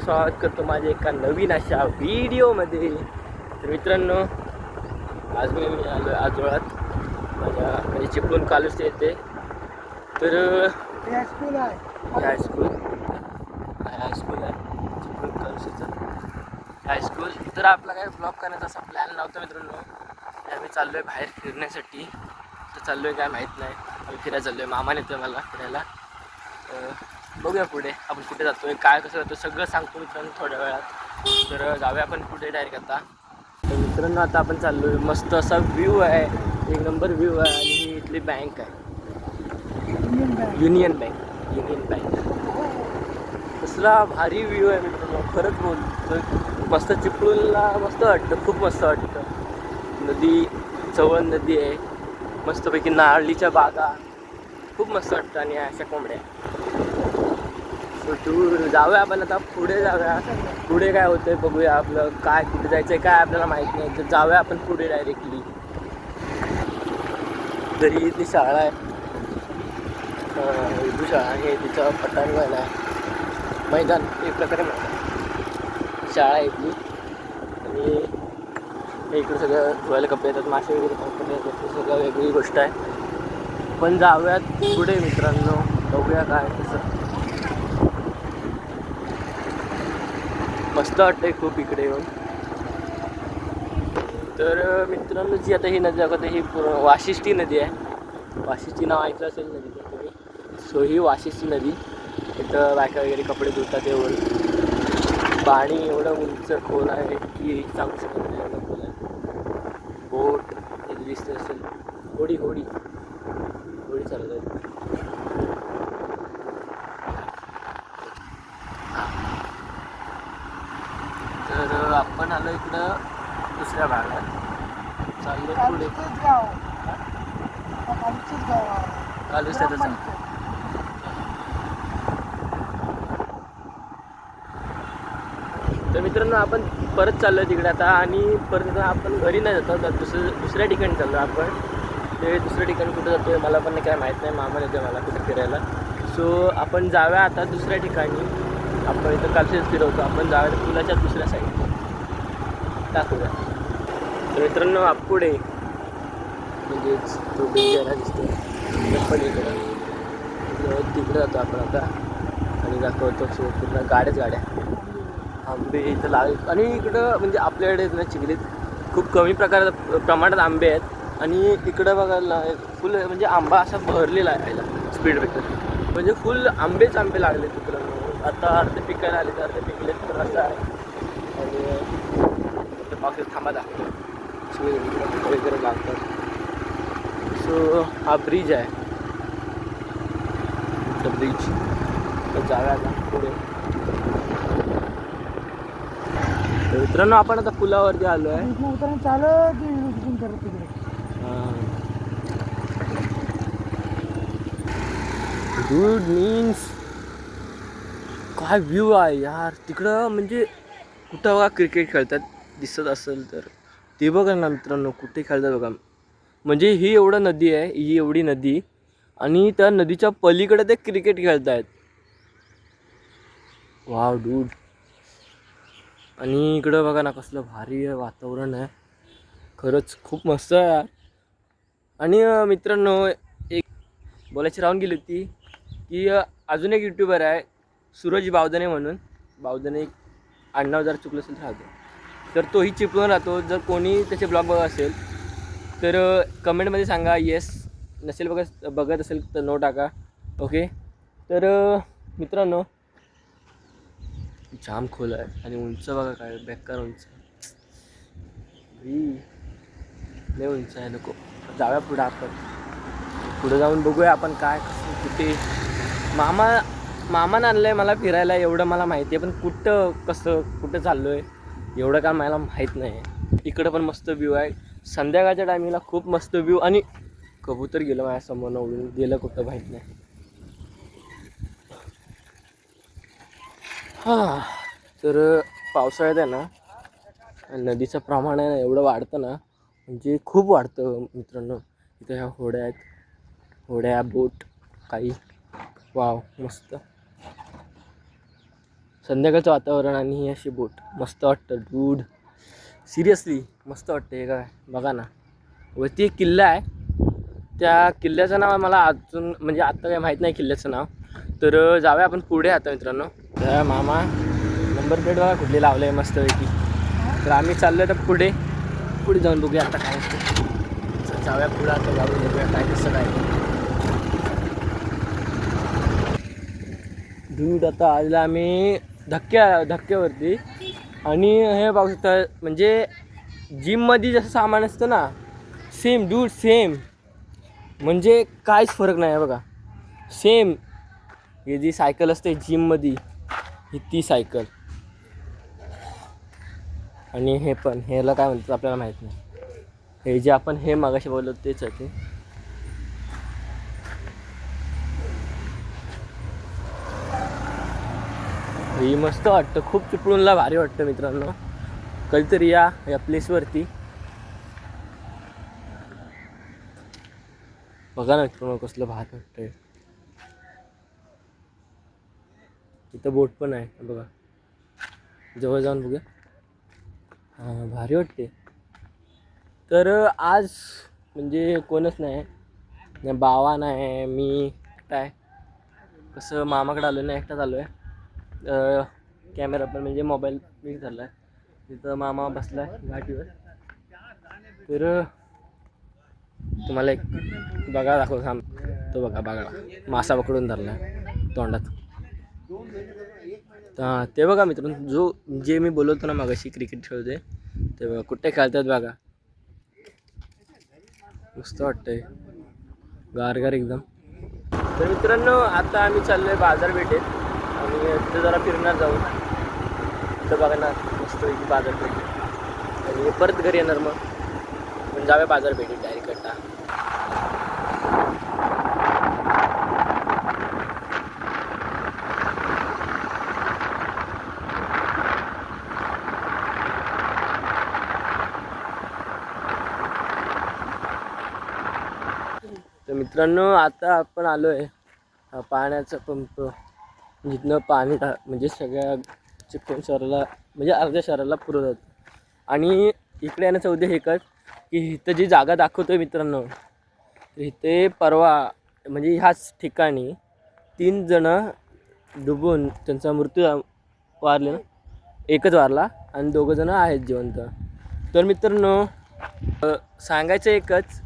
स्वागत करतो माझ्या एका नवीन अशा व्हिडिओमध्ये. तर मित्रांनो आज मी आलो आजोळात. माझ्या म्हणजे चिपळूण कालूस येते. तर हायस्कूल आहे. हायस्कूल हाय हायस्कूल आहे. चिपळूण कालुशीचं हायस्कूल तर आपला काय ब्लॉग करण्याचा असा प्लॅन नव्हता मित्रांनो. आम्ही चाललो आहे बाहेर फिरण्यासाठी. तर चाललो आहे काय माहीत नाही. आम्ही फिरायला चाललो आहे मामाने येतो मला फिरायला. बघूया पुढे. आपण कुठे जातोय काय कसं जातो सगळं सांगतो मित्रांनो थोड्या वेळात. तर जाऊया आपण पुढे डायरेक्ट आता. तर मित्रांनो आता आपण चाललो आहे मस्त असा व्ह्यू आहे. एक नंबर व्ह्यू आहे आणि ही इथली बँक आहे. युनियन बँक युनियन बँक कसला भारी व्ह्यू आहे मित्रांनो. खरंच बोलतो मस्त चिपळूणला मस्त वाटतं. खूप मस्त वाटतं. नदी चवळ नदी आहे. मस्तपैकी नारळीच्या बागा. खूप मस्त वाटतं आणि अशा कोंबड्या. So, जाऊया आपण आता पुढे जाऊया. पुढे काय होतंय बघूया आपलं काय कुठे जायचंय काय आपल्याला माहीत नाही. तर जाऊया आपण पुढे डायरेक्टली तरी इथली शाळा आहे. हिंदू शाळा आहे तिचं पटांगण आहे. मैदान एक प्रकारे मैदान. शाळा आहे इथली. आणि इकडे सगळं धुवायला कपडे येतात मासे वगैरे कपडे येतात. सगळं वेगळी गोष्ट आहे. पण जाऊयात पुढे मित्रांनो. बघूया काय कसं मस्त वाटतंय खूप इकडे येऊन. तर मित्रांनो जी आता ही नदी दाखवते ही पूर्ण वाशिष्ठी नदी आहे. वाशिष्ठी नाव ऐकलं असेल नदीचं तुम्ही. सो ही वाशिष्ठी नदी. इथं बायका वगैरे कपडे धुतात एवढं पाणी एवढं उंच खोल आहे की सांगू शकत नाही एवढं खोल आहे बोट दिसत असेल. होडी होडी. होडी चालत आहे तर आपण आलो इकडं दुसऱ्या भागात. चाललो पुढे. कालूचंच गाव. कालूचंच आहे. कालच त्याचं तर मित्रांनो आपण परत चाललो तिकडे आता आणि परत आपण घरी नाही जातो तर दुसरं दुसऱ्या ठिकाणी चाललो आपण. ते दुसऱ्या ठिकाणी कुठं जातो आहे मला पण काय माहीत नाही. मामा येते मला कुठे फिरायला. सो आपण जाऊया आता दुसऱ्या ठिकाणी. आपण इथं कालशीच फिरवतो. आपण जाऊया पुलाच्या दुसऱ्या साईड दाखवूया. तर मित्रांनो आपुडे म्हणजेच तो बिल्डिंग दिसतो पलीकडे. इकडं तिकडे जातो आपण आता. आणि दाखवतो पूर्ण गाड्याच गाड्या. आंबे इथं लाग आणि इकडं म्हणजे आपल्याकडे ना चिखलीत. खूप कमी प्रकारात प्रमाणात आंबे आहेत. आणि इकडं बघायला फुल म्हणजे आंबा असा भरलेला आहे याला स्पीड ब्रेकर म्हणजे फुल आंबेच आंबे लागले तिकडं आता अर्धे पिकायला आले तर अर्धे पिकले तर असं आहे. आणि ते पावसात थांबा दाखवतो. वगैरे लागतात सो हा ब्रिज आहे ब्रिज जाऊया आता पुढे. तर मित्रांनो आपण आता पुलावरती आलो आहे. चालत शूटिंग करत तिकडे. गुड मीन्स काय व्ह्यू आहे यार. तिकडं म्हणजे कुठं बघा क्रिकेट खेळतात दिसत असेल तर. ते बघा ना मित्रांनो कुठे खेळतात बघा. म्हणजे ही एवढं नदी आहे ही एवढी नदी. आणि त्या नदीच्या पलीकडे ते क्रिकेट खेळत आहेत वाव डूड आणि इकडं बघा ना कसलं भारी वातावरण आहे. खरंच खूप मस्त आहे यार. आणि मित्रांनो एक बोलायची राहून गेली होती की अजून एक यूट्यूबर आहे सूरज बावदने म्हणून. बावदने एक आडनाव जर चुकलं असेल तर राहतो तर तोही चिपळून राहतो. जर कोणी त्याचे ब्लॉग बघत असेल तर कमेंटमध्ये सांगा येस नसेल बघत बघत असेल तर नो टाका. ओके तर मित्रांनो जाम खोल आहे आणि उंच बघा काय बेकार उंच. लय उंच आहे नको. जाऊया पुढं आपण. पुढं जाऊन बघूया आपण काय कुठे. मामा मामानं आणलं आहे मला फिरायला एवढं मला माहिती आहे पण कुठं कसं कुठं चाललो आहे एवढं काय मला माहीत नाही. इकडं पण मस्त व्ह्यू आहे. संध्याकाळच्या टायमिंगला खूप मस्त व्ह्यू आणि कबूतर गेलं माझ्यासमोर उडून गेलं कुठं माहीत नाही. हां तर पावसाळ्यात आहे ना नदीचं प्रमाण आहे ना एवढं वाढतं ना म्हणजे खूप वाढतं मित्रांनो. इथं ह्या होड्या आहेत. होड्या बोट काही. वाव मस्त. संध्याकाळचं वातावरण आणि ही अशी बोट. मस्त वाटतं दूध सिरियसली मस्त वाटतं हे काय? बघा ना. वरती एक किल्ला आहे. त्या किल्ल्याचं नाव मला अजून म्हणजे आत्ता काही माहीत नाही किल्ल्याचं नाव. तर जाऊया आपण पुढे आता मित्रांनो. त्या मामा नंबर प्लेट बघा कुठली लावलं आहे मस्तपैकी. तर आम्ही चाललो तर पुढे. पुढे जाऊन बघूया आता काय असतं. जाऊया पुढे आता जाऊन बघूया काय कसं काय दूध आता आलेला आम्ही धक्क्या धक्क्यावरती. आणि हे पाहू शकता म्हणजे जिममध्ये जसं सामान असतं ना सेम डूड सेम म्हणजे काहीच फरक नाही आहे बघा. सेम ही जी सायकल असते जिममध्ये ही ती सायकल आणि हे पण ह्याला काय म्हणतात आपल्याला माहीत नाही. हे जे आपण हे मागाशी बोललो तेच आहे ते. ही मस्त वाटतं. खूप चिपळूणला भारी वाटतं मित्रांनो. कधीतरी या या प्लेसवरती बघा ना मित्रांनो कसलं भारी वाटतंय. इथं बोट पण आहे बघा. जवळ जाऊन बघूया. हां भारी वाटते तर आज म्हणजे कोणच नाही. बावा नाही मी काय कसं मामाकडे आलो नाही एकटाच आलो आहे कॅमेरा पण म्हणजे मोबाईल मी झाला आहे तिथं मामा बसला आहे घाटीवर तर तुम्हाला एक बघा दाखव थांब. तो बघा बघा. मासा पकडून धरला आहे तोंडात. हां ते बघा मित्रांनो जो जे मी बोलवतो ना मागाशी क्रिकेट खेळते ते बघा कुठे खेळतात बघा. मस्त वाटतंय. गारगार एकदम. तर मित्रांनो आता आम्ही चाललोय बाजारपेठेत. आणि तिथं जरा फिरणार जाऊ. तिथं बघणार मस्त की बाजारपेठ आणि परत घरी येणार मग. पण जाव्या बाजारपेठेत डायरेक्ट कट्टा तर मित्रांनो आता आपण आलो आहे पाण्याचा पंप. जिथनं पाणी टा म्हणजे सगळ्या चिपळूण शहराला म्हणजे अर्ध्या शहराला पुरवतात आणि इकडे येण्याचा उद्देश एकच की इथं जी जागा दाखवतो आहे मित्रांनो तर इथे परवा म्हणजे ह्याच ठिकाणी तीन जणं डुबून त्यांचा मृत्यू वारले ना? एकच वारला आणि दोघं जणं आहेत जिवंत. तर मित्रांनो सांगायचं एकच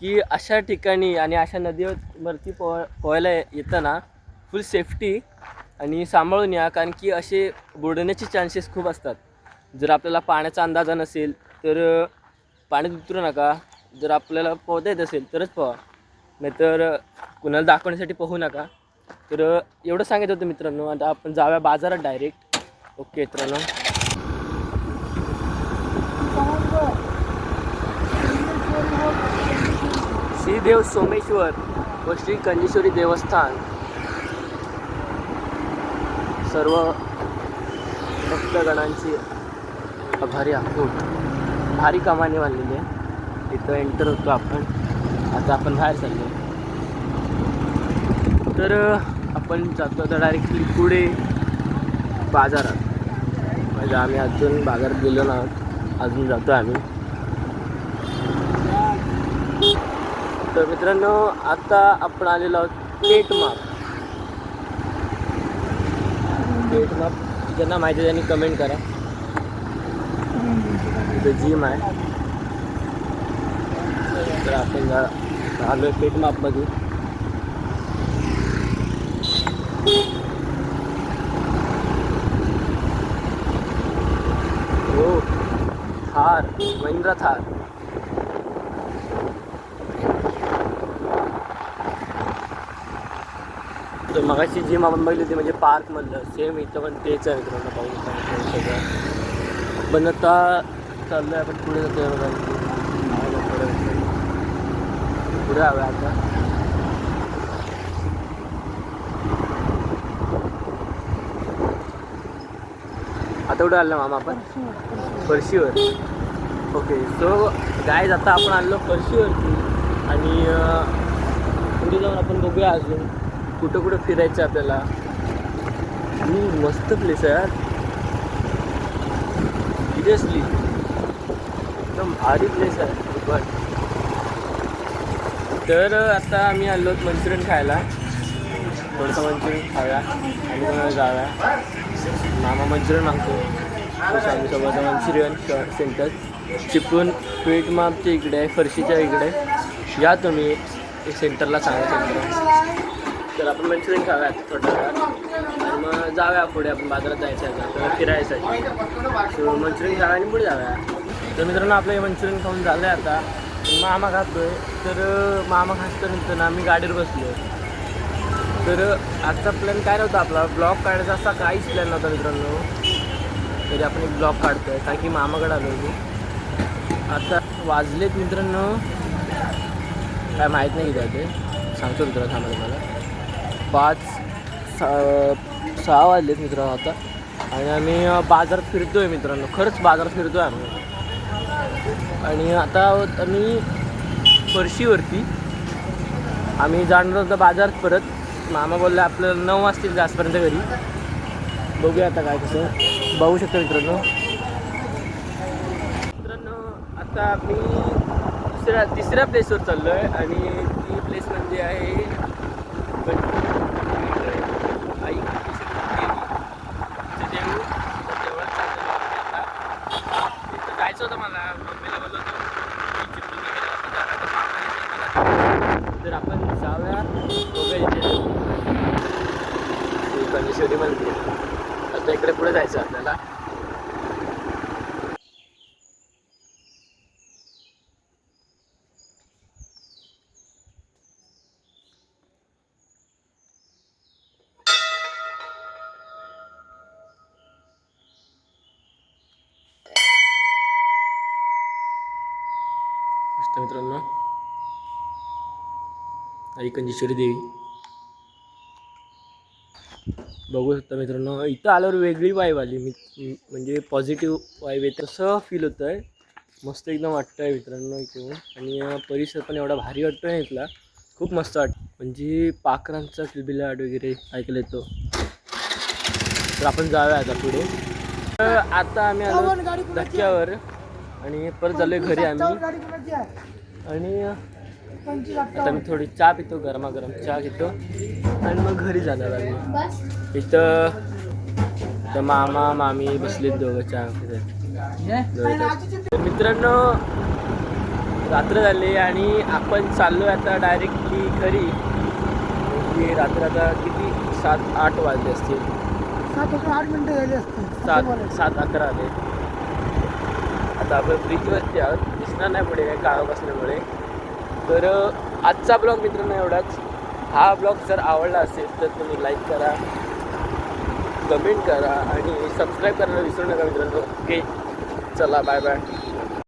की अशा ठिकाणी आणि अशा नदीवरती पोह पोहायला येताना फुल सेफ्टी आणि सांभाळून या कारण की असे बुडण्याचे चान्सेस खूप असतात. जर आपल्याला पाण्याचा अंदाजा नसेल तर पाण्यात उतरू नका. जर आपल्याला पोहता येत असेल तरच पोहा. नाहीतर कुणाला दाखवण्यासाठी पोहू नका. तर एवढं सांगत होतं मित्रांनो. आता आपण जाऊया बाजारात डायरेक्ट ओके मित्रांनो. श्रीदेव सोमेश्वर व श्री कंजेश्वरी देवस्थान. सर्व भक्तगणांची आभारी आहोत. भारी कामाने वाढलेली आहे. इथं एंटर होतो आपण. आता आपण बाहेर चाललो तर आपण जातो आता डायरेक्टली पुढे बाजारात. म्हणजे आम्ही अजून बाजारात गेलो ना अजून जातो आम्ही. तर मित्रांनो आता आपण आलेलो आहोत पेट माप. पेट ज्यांना माहिती आहे त्यांनी कमेंट करा. इथं जिम आहे. तर आपण आलो आहे पेट मापमध्ये हो. थार. महिंद्रा थार. तर मगाशी जिम आपण बघितली होती म्हणजे पार्कमधलं सेम इथं पण तेच आहे मित्रांनो पाहू शकता सगळं. पण आता आहे आपण पुढे जातो बघा. इथे. आहे पुढे. हवं आता. आता कुठं आलं मामा आपण? फरशीवर ओके सो गायज आता आपण आणलो फरशीवरती आणि पुढे जाऊन आपण बघूया अजून. कुठं कुठं फिरायचं आपल्याला? खूप मस्त प्लेस आहे यार. सिरियसली एकदम भारी प्लेस आहे. बट तर आता आम्ही आलो मंचुरियन खायला. थोडंसं मंचुरियन खाऊया आणि मग जाऊया. मामा मंचुरियन मागतो सोबत मंचुरियन सेंटर. चिपळूण पेठ मापच्या इकडे आहे फरशीच्या इकडे. या तुम्ही सेंटरला सांगा सेंटर तर आपण मंचुरियन खाऊया आता थोड्या वेळात. आणि मग जाऊया पुढे आपण बाजारात जायचं आहे आपल्याला फिरायसाठी. सो मंचुरियन खाऊया आणि पुढे जाऊया. तर मित्रांनो आपलं हे मंचुरियन खाऊन झालं आहे आता मामा खातोय. तर मामा खातल्यानंतर ना आम्ही गाडीवर बसलो तर आजचा प्लॅन काय नव्हता आपला? ब्लॉग काढायचा असा काहीच प्लॅन नव्हता मित्रांनो. तरी आपण एक ब्लॉग आहे कारण की मामाकडे आलो मी. आता वाजलेत मित्रांनो. काय माहीत नाही किती ते सांगतो मित्रांनो थांबा तुम्हाला. पाच सहा सहा वाजलेत मित्रांनो आता. आणि आम्ही बाजारात फिरतो आहे मित्रांनो. खरंच बाजारात आहे आम्ही. आणि आता आम्ही फरशीवरती आम्ही जाणार होतो बाजारात परत. मामा बोलले आपल्याला नऊ वाजतील जास्तपर्यंत घरी. बघूया आता काय कसं बघू शकतो मित्रांनो. मित्रांनो आता आम्ही दुसऱ्या तिसऱ्या प्लेसवर चाललो आहे आणि ती प्लेस म्हणजे आहे गणपती आई देऊ देवळात चाललेलो आम्ही आता तिथं जायचं होतं मला मम्मीला बोललो होतो की चिपळूण वगैरे असं जाणार तर मामाने नाही मला. तर आपण जाऊया बघूया इथे श्री गणेश्वरी मंदिर आता इकडे पुढे जायचं आपल्याला. मित्रांनो आई कंजेश्वरी देवी. बघू शकता मित्रांनो. इथं आल्यावर वेगळी वाईब आली. मी म्हणजे पॉझिटिव्ह वाईब येते. असं फील होतं आहे मस्त एकदम वाटतं आहे मित्रांनो इथे आणि परिसर पण एवढा भारी वाटतो आहे इथला. खूप मस्त वाटतं म्हणजे पाखरांचा किलबिलाट वगैरे ऐकलं येतो. तर आपण जाऊया आता पुढे. तर आता आम्ही आलो? धक्क्यावर. आणि परत झालोय घरी आम्ही. आणि आता मी थोडी चहा पितो गरमागरम चहा घेतो. आणि मग घरी जाणार आम्ही इथं मामा मामी बसलेत दोघं चहा पित. तर. मित्रांनो रात्र झाली आणि आपण चाललो आता डायरेक्टली घरी. म्हणजे रात्र आता किती? सात आठ वाजले असतील. सात अकरा आठ मिनिटं झाली असतील. सात सात अकरा आले. आता आपण ब्रिजवरती आहोत. दिसणार नाही पुढे काय काळं बसल्यामुळे तर आजचा ब्लॉग मित्रांनो एवढाच. हा ब्लॉग जर आवडला असेल तर तुम्ही लाईक करा कमेंट करा आणि सबस्क्राईब करायला विसरू नका मित्रांनो. ओके चला बाय बाय